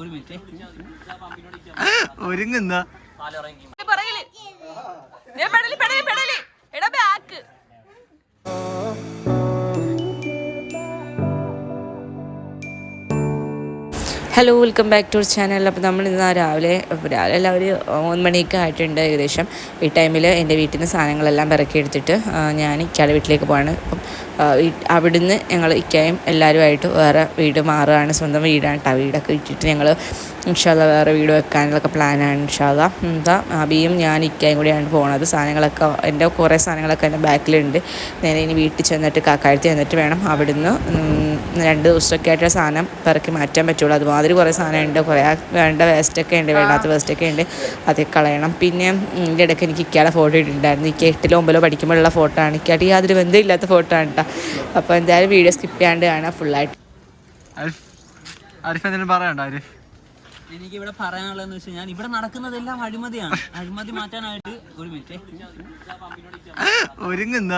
ഒരു മിനിറ്റ്. ഒരുങ്ങുന്ന. പറയൽ. ഞാൻ പെടലി പെടലി പെടലി. Back hello welcome back to channel അപ്പോൾ നമ്മൾ ഇന്ന് രാവിലെ രാവിലെ അല്ല ഒരു മൂന്ന് മണിയൊക്കെ ആയിട്ടുണ്ട് ഏകദേശം. ഈ ടൈമിൽ എന്റെ വീട്ടിൽ നിന്ന് സാധനങ്ങളെല്ലാം പിറക്കി എടുത്തിട്ട് ഞാൻ ഇക്കാളെ വീട്ടിലേക്ക് പോവാണ്. അപ്പം അവിടുന്ന് ഞങ്ങൾ ഇക്കയും എല്ലാവരുമായിട്ട് വേറെ വീട് മാറുകയാണ്. സ്വന്തം വീടാണ് കേട്ടോ വീടൊക്കെ ഇട്ടിട്ട് ഞങ്ങൾ ഇൻഷാല്ല വേറെ വീട് വെക്കാനുള്ളൊക്കെ പ്ലാനാണ് ഇൻഷാല്ല എന്താ അബിയും ഞാൻ ഇക്കയും കൂടിയാണ് പോണത്. സാധനങ്ങളൊക്കെ എന്റെ കുറേ സാധനങ്ങളൊക്കെ എന്റെ ബാക്കിലുണ്ട്. നേരെ ഇനി വീട്ടിൽ ചെന്നിട്ട് കാക്കാഴ്ത്തി ചെന്നിട്ട് വേണം അവിടുന്ന് രണ്ട് ദിവസമൊക്കെ ആയിട്ട് സാധനം പിറക്കി മാറ്റാൻ പറ്റുള്ളൂ. അതുമാതിരി കുറേ സാധനം ഉണ്ട് കുറേ വേണ്ട വേസ്റ്റൊക്കെ ഉണ്ട് വേണ്ടാത്ത വേസ്റ്റൊക്കെ ഉണ്ട്. അതൊക്കെ കളയണം. പിന്നെ ഇതിന്റെ ഇടയ്ക്ക് എനിക്ക് ഇക്കയുടെ ഫോട്ടോ ഇട്ടിട്ടുണ്ടായിരുന്നു. ഇക്ക എട്ടിലോ ഒമ്പതിലോ പഠിക്കുമ്പോഴുള്ള ഫോട്ടോ ആണ്. ഇക്കയായിട്ട് യാതൊരു ബന്ധമില്ലാത്ത ഫോട്ടോ ആണ് കേട്ടോ അപ്പോൾ എന്തായാലും വീഡിയോ സ്കിപ്പ് ചെയ്യാണ്ട് കാണാം. ഫുള്ളായിട്ട്. ആരിഫ് ആരിഫ് എന്തെങ്കിലും പറയണ്ട ആരിഫ് എനിക്ക് ഇവിടെ പറയാനുള്ളതെന്ന് വെച്ചാൽ ഞാൻ ഇവിടെ നടക്കുന്നതെല്ലാം അഴിമതിയാണ്. അഴിമതി മാറ്റാനായിട്ട് ഒരു മിനിറ്റ്. ഒരുങ്ങുന്ന?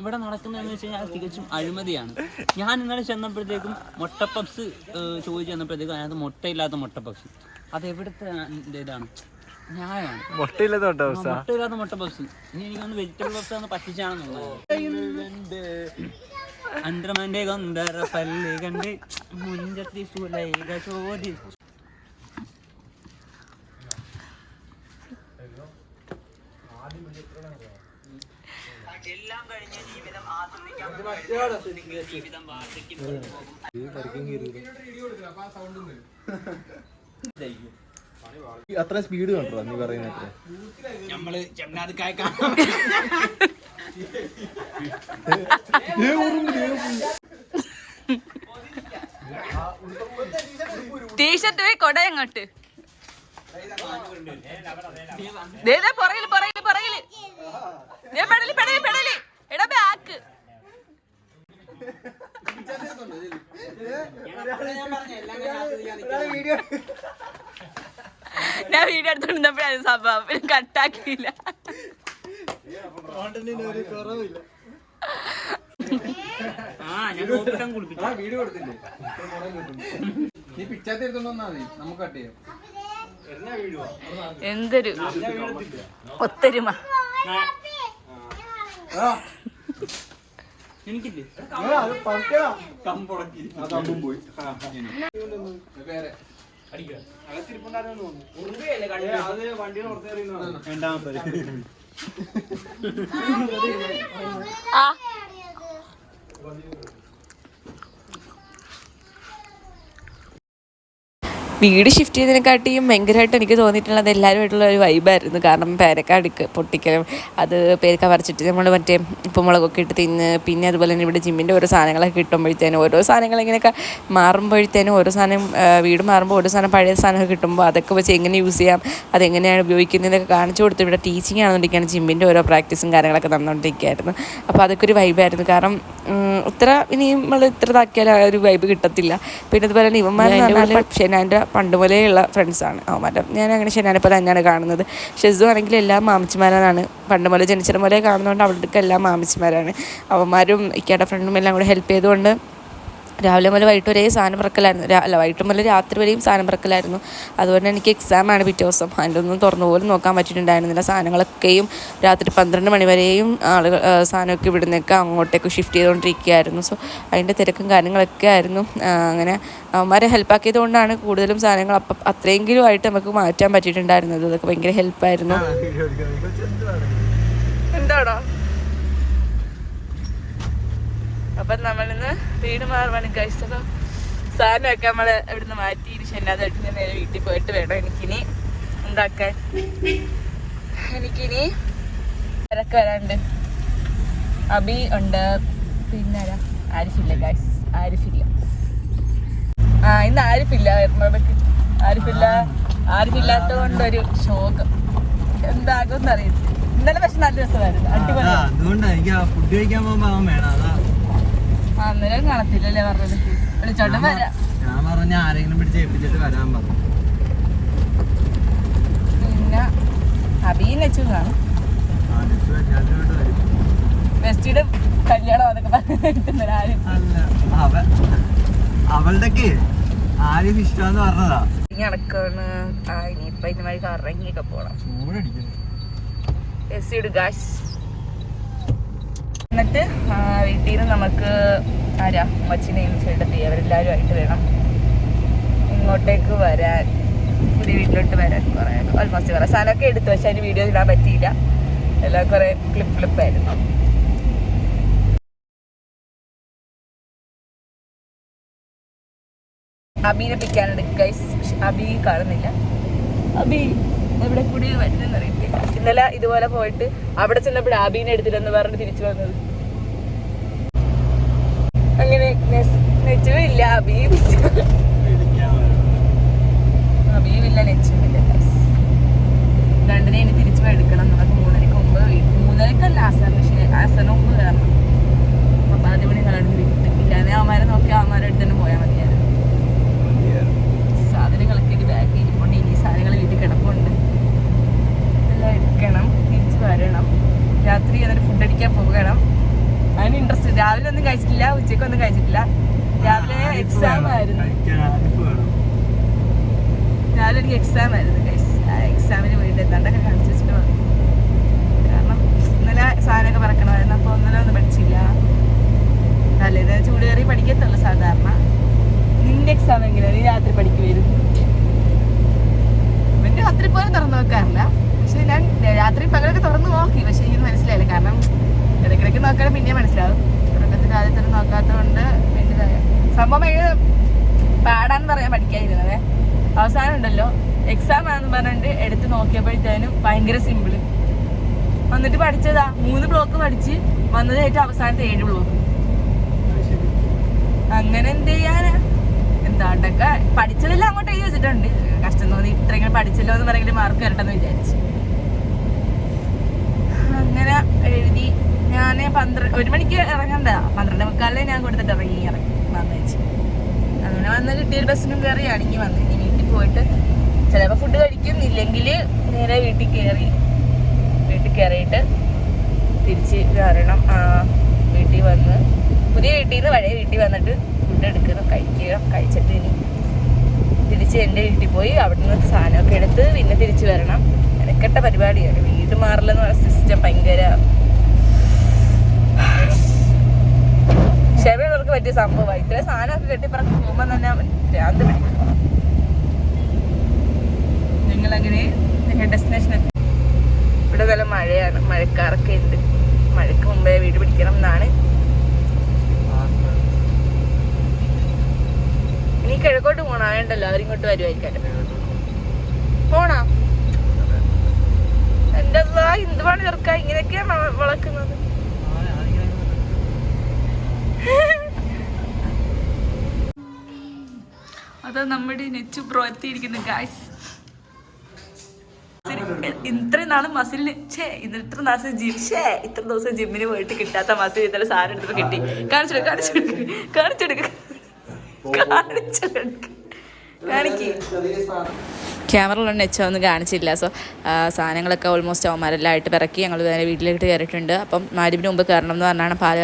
ഇവിടെ നടക്കുന്നതെന്ന് വെച്ച് കഴിഞ്ഞാൽ തികച്ചും അഴിമതിയാണ്. ഞാൻ ഇന്നലെ ചെന്നപ്പോഴത്തേക്കും മുട്ട പപ്സ് ചോദിച്ചു ചെന്നപ്പോഴത്തേക്കും അതിനകത്ത് മുട്ടയില്ലാത്ത മുട്ട പപ്സ് അത് എവിടുത്തെ ഇതാണ്? ന്യായമാണ്. മുട്ടയില്ലാത്ത അവസ്ഥ മുട്ടയില്ലാത്ത മുട്ട പപ്സ് ഇനി എനിക്കൊന്ന് വെജിറ്റബിൾ പപ്സ് പറ്റിച്ചാണെന്ന് പറ്റിച്ചാണെന്നുള്ളത് അണ്ടർമാന്റെ കൊണ്ടറ പല്ല് കണ്ട് മുഞ്ചത്തി സുലൈക ചോദിച്ചു എല്ലാം കഴിഞ്ഞ ജീവിതം ആസ്വദിക്കാൻ ജീവിതം വാർദ്ധക്യം അത്ര സ്പീഡ് കണ്ടോ നീ പറയുന്ന നമ്മൾ കായ്ക്കാ ടീഷർട്ട് പോയി കൊട അങ്ങോട്ട്. പുറകിൽ പുറകിൽ പുറകിൽ. ഞാൻ പെടലി പെടലി പെടലി. എടാ ബാക്ക്. ഞാൻ വീഡിയോ എടുത്തോണ്ടിരുന്നപ്പോഴാണ് സംഭവം. കട്ടാക്കിയില്ല ആ ഞാൻ കുളിപ്പിച്ചു വീഡിയോ കൊടുത്തില്ലേ? നീ പിച്ചാത്തി എടുത്തോണ്ട് വന്നാ മതി. നമുക്ക് കട്ട് ചെയ്യാം. എന്തൊരു ഒത്തൊരുമ. എനിക്കില്ലേ? ആ വീട് ഷിഫ്റ്റ് ചെയ്തതിനെക്കാട്ടിയും ഭയങ്കരമായിട്ട് എനിക്ക് തോന്നിയിട്ടുള്ളത് എല്ലാവരുമായിട്ടുള്ള ഒരു വൈബായിരുന്നു കാരണം പേരക്കാടിക്ക് പൊട്ടിക്കലും അത് പേരക്ക പറിച്ചിട്ട് നമ്മൾ മറ്റേ ഉപ്പുമുളകൊക്കെ ഇട്ട് തിന്ന് പിന്നെ അതുപോലെ തന്നെ ഇവിടെ ജിമ്മിന്റെ ഓരോ സാധനങ്ങളൊക്കെ കിട്ടുമ്പോഴത്തേനും ഓരോ സാധനങ്ങൾ ഇങ്ങനെയൊക്കെ മാറുമ്പോഴത്തേനും ഓരോ സാധനം വീട് മാറുമ്പോൾ ഓരോ സാധനം പഴയ സാധനമൊക്കെ കിട്ടുമ്പോൾ അതൊക്കെ വെച്ച് എങ്ങനെ യൂസ് ചെയ്യാം അതെങ്ങനെയാണ് ഉപയോഗിക്കുന്നതൊക്കെ കാണിച്ചു കൊടുത്ത് ഇവിടെ ടീച്ചിങ് ആണെന്നുണ്ടെങ്കിൽ ജിമ്മിന്റെ ഓരോ പ്രാക്ടീസും കാര്യങ്ങളൊക്കെ തന്നുകൊണ്ടിരിക്കുകയായിരുന്നു അപ്പോൾ അതൊക്കെ ഒരു വൈബായിരുന്നു കാരണം ഇത്ര ഇനി നമ്മൾ ഇത്ര ഇതാക്കിയാൽ ആ ഒരു വൈബ് കിട്ടത്തില്ല. പിന്നെ അതുപോലെ തന്നെ ഇവന്മാരെന്ന് പറഞ്ഞാൽ ഷെനാന്റെ പണ്ട് പോലെയുള്ള ഫ്രണ്ട്സാണ് അവന്മാരുടെ ഞാൻ അങ്ങനെ ഷെനാനെ പോലെ തന്നെയാണ് കാണുന്നത്. ഷെസു ആണെങ്കിൽ എല്ലാ മാമിച്ചിമാരാണ്. പണ്ട് മുതലേ ജനിച്ചത് പോലെ കാണുന്നതുകൊണ്ട് അവർക്ക് എല്ലാ മാമിച്ചിമാരാണ്. അവന്മാരും ഇക്കയുടെ ഫ്രണ്ടും എല്ലാം കൂടെ ഹെൽപ്പ് ചെയ്തുകൊണ്ട് രാവിലെ മുതൽ വൈകിട്ട് വരെ സാധനം പറക്കലായിരുന്നു. അല്ല വൈകിട്ട് മുതൽ രാത്രി വരെയും സാധനം പറക്കലായിരുന്നു. അതുകൊണ്ട് എനിക്ക് എക്സാമാണ് പിറ്റേ ദിവസം. അതിന്റെ ഒന്നും തുറന്നു പോലും നോക്കാൻ പറ്റിയിട്ടുണ്ടായിരുന്നില്ല. സാധനങ്ങളൊക്കെയും രാത്രി പന്ത്രണ്ട് മണി വരെയും ആളുകൾ സാധനമൊക്കെ ഇവിടുന്നൊക്കെ അങ്ങോട്ടേക്ക് ഷിഫ്റ്റ് ചെയ്തുകൊണ്ടിരിക്കുകയായിരുന്നു. സോ അതിന്റെ തിരക്കും കാര്യങ്ങളൊക്കെ ആയിരുന്നു. അങ്ങനെ അവന്മാരെ ഹെൽപ്പാക്കിയത് കൊണ്ടാണ് കൂടുതലും സാധനങ്ങൾ അപ്പം അത്രയെങ്കിലും ആയിട്ട് നമുക്ക് മാറ്റാൻ പറ്റിയിട്ടുണ്ടായിരുന്നത്. അതൊക്കെ ഭയങ്കര ഹെൽപ്പായിരുന്നു എന്താണോ അപ്പം നമ്മളിന്ന് വീട് മാറുവാണ് കഴിച്ചത് സാധനമൊക്കെ നമ്മൾ ഇവിടുന്ന് മാറ്റി ഷെന്നാഥായിട്ട് ഞാൻ നേരെ വീട്ടിൽ പോയിട്ട് വേണം എനിക്കിനി ഉണ്ടാക്കാൻ. എനിക്കിനി തിരക്ക് വരാണ്ട്. അബി ഉണ്ട്. പിന്നെ ആരാ? ആരിഫില്ല ഗൈസ് ആരിഫില്ല. ആ ഇന്ന് ആരിഫില്ല എറണാകുളത്ത് ആരിഫില്ല ആരിഫില്ലാത്തത് കൊണ്ടൊരു ശോകം. എന്താകും അറിയില്ല ഇന്നലെ പക്ഷെ നല്ല രസമായിരുന്നു. അടിപൊളി അതുകൊണ്ടാണ് എനിക്ക് ഫുഡ് കഴിക്കാൻ പോകുമ്പോ അവൻ വേണം. അന്നേരം കാണത്തില്ലല്ലേ പറഞ്ഞത്? വിളിച്ചോണ്ട് വരാം. ഞാൻ പറഞ്ഞ ആരെങ്കിലും പിടിച്ച് ഏൽപ്പിച്ചിട്ട് വരാൻ പറഞ്ഞു. പിന്നെ അബീൻ വെച്ചു കാണും. വെസ്റ്റിയുടെ കല്യാണം അതൊക്കെ പറഞ്ഞിട്ട് ആരും? അവളുടെ ആദ്യം ഇഷ്ടമെന്ന് പറഞ്ഞതാ. നടക്കാണ്. ഇനിയിപ്പോ വഴി കറങ്ങിയൊക്കെ പോണം. ചൂടടിക്കുന്നു. എസ് ഇട് ഗാസ് എന്നിട്ട് വീട്ടിൽ നിന്ന് നമുക്ക് ആരാ? അമ്മച്ചിനെയും ചേട്ടത്തി അവരെല്ലാവരും ആയിട്ട് വേണം ഇങ്ങോട്ടേക്ക് വരാൻ. പുതിയ വീട്ടിലോട്ട് വരാൻ കുറേ ഓൾമോസ്റ്റ് കുറേ സാധനമൊക്കെ എടുത്തു പക്ഷെ അതിന് വീഡിയോ ഇടാൻ പറ്റിയില്ല. എല്ലാം കുറേ ക്ലിപ്പ് ക്ലിപ്പായിരുന്നു അബീനെ പിക്കാനുണ്ട് ഗൈസ് അബി കാണുന്നില്ല. അബി എവിടെ കൂടി വരുന്നെന്ന് അറിയത്തില്ല. ഇന്നലെ ഇതുപോലെ പോയിട്ട് അവിടെ ചെന്നപ്പോഴാണ് അബീനെ എടുത്തില്ലെന്ന് പറഞ്ഞിട്ട് തിരിച്ചു വന്നത് അങ്ങനെ അബിയുമില്ല നെച്ചുമില്ല ഗൈസ് രണ്ടിനെ ഇനി തിരിച്ചു എടുക്കണം നമുക്ക് മൂന്നരക്ക് മുമ്പ് മൂന്നരക്കല്ല ആസാറിന് ശരി ആസാറിന് മുമ്പ് കയറണം അപ്പൊ ആദ്യം മണി കളടുന്ന് വിട്ട് ഇല്ലാതെ അവന്മാരെ നോക്കി അവന്മാരെ അടുത്ത് തന്നെ പോയാൽ മതിയായിരുന്നു സാധനങ്ങളൊക്കെ എല്ലാം എടുക്കണം തിരിച്ചു വരണം രാത്രി എന്നിട്ട് ഫുഡ് അടിക്കാൻ പോകണം അതിന് ഇൻട്രസ്റ്റ് രാവിലെ ഒന്നും കഴിച്ചിട്ടില്ല ഉച്ചയ്ക്ക് ഒന്നും കഴിച്ചിട്ടില്ല. എക്സാം ആയിരുന്നു. രാവിലെ എനിക്ക് എക്സാം ആയിരുന്നു. ആ എക്സാമിന് വേണ്ടി എന്താണ്ടൊക്കെ കാണിച്ചു വെച്ചിട്ട് വന്നു. കാരണം ഇന്നലെ സാധനമൊക്കെ പറക്കണമായിരുന്നു. അപ്പോൾ ഇന്നലെ ഒന്നും പഠിച്ചില്ല. തലേന്ന് ചൂട് കയറി പഠിക്കത്തുള്ളൂ സാധാരണ. നിന്റെ എക്സാം എങ്ങനെയാണ്? നീ രാത്രി പഠിക്കുമായിരുന്നു ഇവന്റെ രാത്രി പോലും തുറന്നു നോക്കാറില്ല. പക്ഷെ ഞാൻ രാത്രി പകലൊക്കെ തുറന്നു നോക്കി. പക്ഷെ എനിക്ക് മനസ്സിലായില്ല. കാരണം ഇടയ്ക്കിടയ്ക്ക് നോക്കാൻ പിന്നെ മനസ്സിലാവും. തുടക്കത്തിൽ ആദ്യത്തെ നോക്കാത്തതുകൊണ്ട് വലിയതായ സംഭവം ഭയങ്കര പാടാന്ന് പറയാൻ പഠിക്കാതിരുന്നത്. അവസാനം ഉണ്ടല്ലോ എക്സാം ആണെന്ന് പറഞ്ഞിട്ട് എടുത്ത് നോക്കിയപ്പോഴത്തേനും ഭയങ്കര സിമ്പിൾ വന്നിട്ട് പഠിച്ചതാ. മൂന്ന് ബ്ലോക്ക് പഠിച്ച് വന്നത് ഏറ്റവും അവസാനത്തെ ഏഴ് ബ്ലോക്ക് അങ്ങനെ എന്ത് ചെയ്യാനാ? എന്താണ്ടൊക്കെ പഠിച്ചതെല്ലാം അങ്ങോട്ട് എഴുതി വെച്ചിട്ടുണ്ട്. കഷ്ടം തോന്നി ഇത്രയും പഠിച്ചല്ലോ എന്ന് പറയുന്നത് മാർക്ക് വരട്ടെന്ന് വിചാരിച്ചു അങ്ങനെ എഴുതി ഞാൻ പന്ത്രണ്ട് ഒരു മണിക്ക് ഇറങ്ങണ്ട. പന്ത്രണ്ട് മുക്കാലിലെ ഞാൻ കൊടുത്തിട്ട് ഇറങ്ങി ഇറങ്ങി വന്നു വെച്ച്. അങ്ങനെ വന്ന് കിട്ടിയ ബസ്സിനും കയറി ഇറങ്ങി വന്ന്. ഇനി വീട്ടിൽ പോയിട്ട് ചിലപ്പോൾ ഫുഡ് കഴിക്കും ഇല്ലെങ്കിൽ നേരെ വീട്ടിൽ കയറി. വീട്ടിൽ കയറിയിട്ട് തിരിച്ച് വരണം. വീട്ടിൽ വന്ന് പുതിയ വീട്ടിൽ നിന്ന് പഴയ വീട്ടിൽ വന്നിട്ട് ഫുഡ് എടുക്കണം കഴിക്കുക കഴിച്ചിട്ട് ഇനി തിരിച്ച് എന്റെ വീട്ടിൽ പോയി അവിടെ നിന്ന് സാധനമൊക്കെ എടുത്ത് പിന്നെ തിരിച്ച് വരണം. മെനക്കെട്ട പരിപാടിയാണ്. വീട് മാറില്ലെന്ന് പറഞ്ഞ സിസ്റ്റം ഭയങ്കര ക്ഷമയുള്ളവർക്ക് പറ്റിയ സംഭവമായി ഇത്രയും സാധനമൊക്കെ കെട്ടിപ്പറക്കി പോകുമ്പോൾ തന്നെ ഭ്രാന്ത് പിടിക്കും. നിങ്ങളങ്ങനെ നിങ്ങളുടെ ഡെസ്റ്റിനേഷൻ എത്തി ഇവിടെ നല്ല മഴയാണ്. മഴക്കാറൊക്കെ ഉണ്ട്. മഴയ്ക്ക് മുമ്പേ വീട് പിടിക്കണം എന്നാണ്. ഇനി കിഴക്കോട്ട് പോണോ. വേണ്ടല്ലോ അവരിങ്ങോട്ട് വരുമായിരിക്കും പോണാ? എന്റെ എന്തുവാണ് ചെറുക്ക. ഇങ്ങനെയൊക്കെയാണ് വളക്കുന്നത്? അത് നമ്മുടെ നെച്ചു പ്രോ എത്തിയിരിക്കുന്നു ഗായ്സ് ഇത്രയും നാൾ മസിലിന് ഛേ ഇത് ഇത്ര ദിവസം ജിം ഛേ ഇത്ര ദിവസം ജിമ്മിന് പോയിട്ട് കിട്ടാത്ത മസിൽ ഇന്നലെ സാധനം എടുത്തപ്പോ കിട്ടി. കാണിച്ചെടുക്ക കാണിച്ചെടുക്ക കാണിച്ചെടുക്ക കാണിച്ചെടുക്ക ക്യാമറയിലൊന്നും നെച്ചോ ഒന്നും കാണിച്ചില്ല. സോ സാധനങ്ങളൊക്കെ ഓൾമോസ്റ്റ് അവന്മാരെല്ലാം ആയിട്ട് പിറക്കി ഞങ്ങൾ നേരെ വീട്ടിലേക്ക് കയറിയിട്ടുണ്ട്. അപ്പം മാരിബിന് മുമ്പ് കയറണം എന്ന് പറഞ്ഞാണ് പാൽ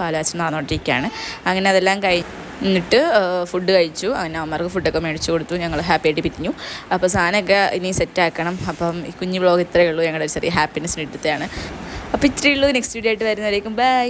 പാലുകാച്ച് നടന്നുകൊണ്ടിരിക്കുകയാണ് അങ്ങനെ അതെല്ലാം കഴിഞ്ഞിട്ട് ഫുഡ് കഴിച്ചു. അങ്ങനെ അവന്മാർക്ക് ഫുഡൊക്കെ മേടിച്ചു കൊടുത്തു. ഞങ്ങൾ ഹാപ്പി ആയിട്ട് പിരിഞ്ഞു. അപ്പോൾ സാധനമൊക്കെ ഇനി സെറ്റാക്കണം അപ്പം ഈ കുഞ്ഞു വ്ളോഗ് ഇത്രയേ ഉള്ളൂ. ഞങ്ങളുടെ ഒരു ചെറിയ ഹാപ്പിനെസ്സിന് എടുത്തതാണ് അപ്പോൾ ഇത്രയേ ഉള്ളൂ. നെക്സ്റ്റ് വീഡിയോ ആയിട്ട് വരുന്നവരേക്കും ബൈ